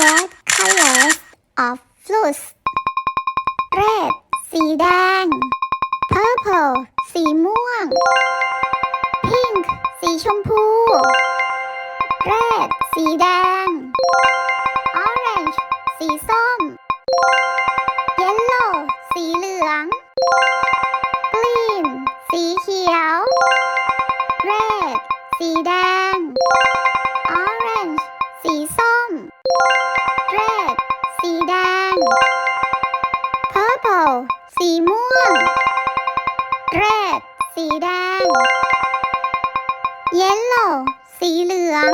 red colors of fruits Red สีแดง Purple สีม่วง Pink สีชมพู Red สีแดง Orange สีส้ม สีแดง เยลโล่สีเหลือง